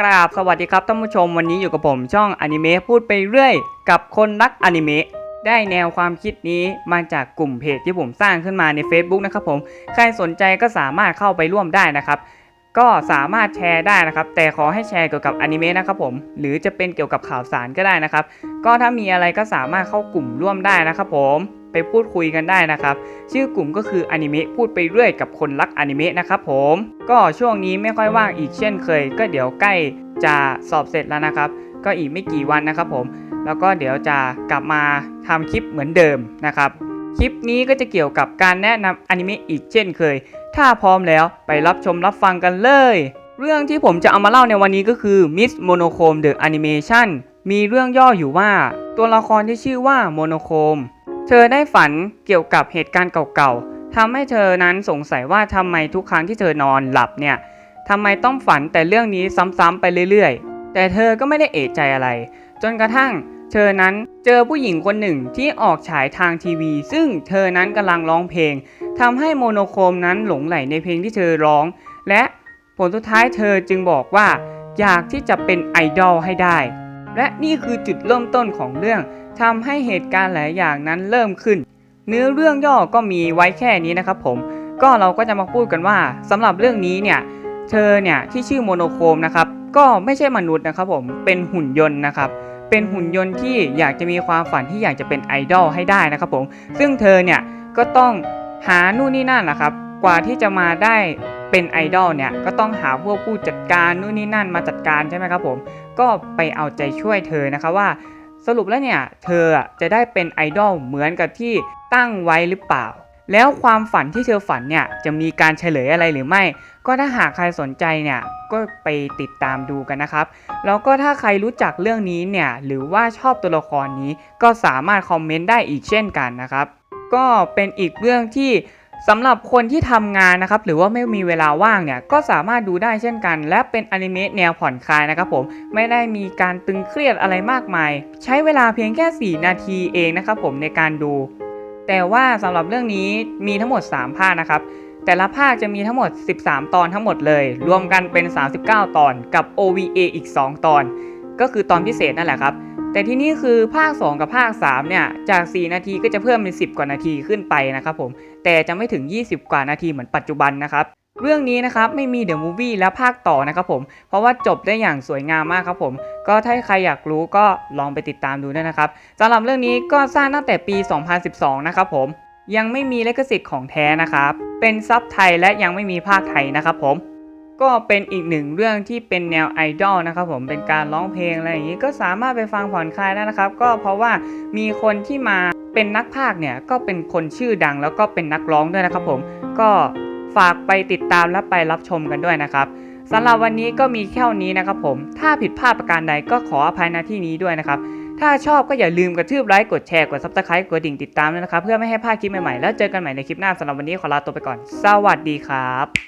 กราบสวัสดีครับท่านผู้ชมวันนี้อยู่กับผมช่องอนิเมะพูดไปเรื่อย กับคนรักอนิเมะได้แนวความคิดนี้มาจากกลุ่มเพจที่ผมสร้างขึ้นมาใน Facebook นะครับผมใครสนใจก็สามารถเข้าไปร่วมได้นะครับ ก็สามารถแชร์ได้นะครับ แต่ขอให้แชร์เกี่ยวกับอนิเมะนะครับผมหรือจะเป็นเกี่ยวกับข่าวสารก็ได้นะครับ ก็ถ้ามีอะไรก็สามารถเข้ากลุ่มร่วมได้นะครับผม ไปพูดคุยกันได้นะครับ ชื่อกลุ่มก็คืออนิเมะพูดไปเรื่อยกับคนรักอนิเมะนะครับผม ก็ช่วงนี้ไม่ค่อยว่างอีกเช่นเคย ก็เดี๋ยวใกล้จะสอบเสร็จแล้วนะครับ ก็อีกไม่กี่วันนะครับผม แล้วก็เดี๋ยวจะกลับมาทำคลิปเหมือนเดิมนะครับ คลิปนี้ก็จะเกี่ยวกับการแนะนำอนิเมะอีกเช่นเคย ถ้าพร้อมแล้วไปรับชมรับฟังกันเลย เรื่องที่ผมจะเอามาเล่าในวันนี้ก็คือ Miss Monochrome The Animation มีเรื่องย่ออยู่ว่า ตัวละครที่ชื่อว่า Monochrome เธอได้ฝันเกี่ยวกับเหตุการณ์เก่าๆทำให้เธอนั้นสงสัยว่าทำไมทุกครั้งที่เธอนอนหลับเนี่ยทำไมต้องฝันแต่เรื่องนี้ซ้ำๆไปเรื่อยๆ แต่เธอก็ไม่ได้เอะใจอะไร จนกระทั่งเธอนั้นเจอผู้หญิงคนหนึ่งที่ออกฉายทางทีวี ซึ่งเธอนั้นกำลังร้องเพลงทำให้โมโนโครมนั้นหลงไหลในเพลงที่เธอร้อง และผลสุดท้ายเธอจึงบอกว่า อยากที่จะเป็นไอดอลให้ได้ และนี่คือจุดเริ่มต้นของเรื่องทำให้เหตุการณ์หลายอย่างนั้นเริ่มขึ้น เนื้อเรื่องย่อก็มีไว้แค่นี้นะครับผมก็เราก็จะมาพูดกันว่าสำหรับเรื่องนี้เนี่ยเธอเนี่ยที่ชื่อโมโนโครมนะครับก็ไม่ใช่มนุษย์นะครับผมเป็นหุ่นยนต์นะครับเป็นหุ่นยนต์ที่อยากจะมีความฝันที่อยากจะเป็นไอดอลให้ได้นะครับผมซึ่งเธอเนี่ยก็ต้องหานู่นนี่นั่นนะครับกว่าที่จะมาได้เป็นไอดอลเนี่ยก็ต้องหาพวกผู้จัดการนู่นนี่นั่นมาจัดการใช่ไหมครับผม ก็ไปเอาใจช่วยเธอนะคะว่า สรุปแล้วเนี่ยเธอจะได้เป็นไอดอลเหมือนกับที่ตั้งไว้หรือเปล่า แล้วความฝันที่เธอฝันเนี่ยจะมีการเฉลยอะไรหรือไม่ ก็ถ้าหากใครสนใจเนี่ยก็ไปติดตามดูกันนะครับ แล้วก็ถ้าใครรู้จักเรื่องนี้เนี่ยหรือว่าชอบตัวละครนี้ก็สามารถคอมเมนต์ได้อีกเช่นกันนะครับ ก็เป็นอีกเรื่องที่ สำหรับคนที่ทำงานนะครับหรือว่าไม่มีเวลาว่างเนี่ยก็สามารถดูได้เช่นกัน และเป็นอนิเมะแนวผ่อนคลายนะครับผมไม่ได้มีการตึงเครียดอะไรมากมาย ใช้เวลาเพียงแค่ 4 นาทีเองนะครับผมในการดู แต่ว่าสำหรับเรื่องนี้มีทั้งหมด 3 ภาคนะครับแต่ละภาคจะมีทั้งหมด 13 ตอนทั้งหมดเลย รวมกันเป็น 39 ตอนกับ OVA อีก 2 ตอน ก็คือตอนพิเศษนั่นแหละครับ แต่ที่นี่คือภาค 2 กับภาค 3 เนี่ย จาก 4 นาทีก็จะเพิ่มเป็น 10 กว่านาทีขึ้นไปนะครับผม แต่จะไม่ถึง 20 กว่านาทีเหมือนปัจจุบันนะครับ เรื่องนี้นะครับไม่มีเดอะมูฟวี่และภาคต่อนะครับผม เพราะว่าจบได้อย่างสวยงามมากครับผม ก็ถ้าใครอยากรู้ก็ลองไปติดตามดูด้นะครับสำหรับเรื่องนี้ก็สร้างตั้งแต่ปี 2012 นะครับผม ยังไม่มีลิขสิทธิ์ของแท้นะครับ เป็นซับไทยและยังไม่มีภาคไทยนะครับผม ก็เป็นอีกหนึ่งเรื่องที่เป็นแนวไอดอลนะครับผมเป็นการร้องเพลงอะไรอย่างนี้ก็สามารถไปฟังผ่อนคลายได้นะครับ ก็เพราะว่ามีคนที่มาเป็นนักพากย์เนี่ยก็เป็นคนชื่อดังแล้วก็เป็นนักร้องด้วยนะครับผมก็ฝากไปติดตามและไปรับชมกันด้วยนะครับสำหรับวันนี้ก็มีแค่นี้นะครับผมถ้าผิดพลาดประการใดก็ขออภัยณที่นี้ด้วยนะครับถ้าชอบก็อย่าลืมกระทืบไลค์กดแชร์กด subscribe กดดิ่งติดตามด้วยนะครับเพื่อไม่ให้พลาดคลิปใหม่ๆแล้วเจอกันใหม่ในคลิปหน้าสำหรับวันนี้ขอลาตัวไปก่อน สวัสดีครับ